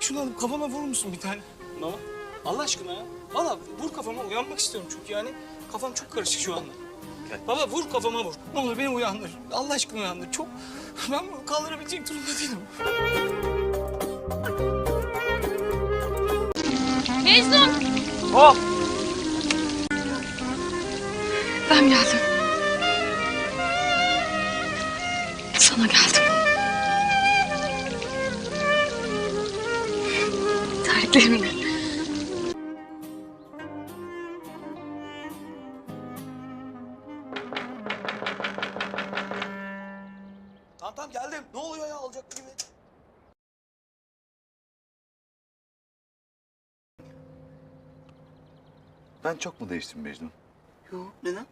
Şunu alıp kafama vurur musun bir tane? Baba. Allah aşkına ya. Valla vur kafama uyanmak istiyorum çünkü yani kafam çok karışık şu anda. Baba vur kafama vur. Ne olur beni uyandır. Allah aşkına uyandır. Çok ben bunu kaldırabilecek durumda değilim. Mecnun! Hop! Ben geldim. Sana geldim. Terliklerimle. Tamam tamam geldim. Ne oluyor ya alacak gibi? Ben çok mu değiştim Mecnun? Yok neden?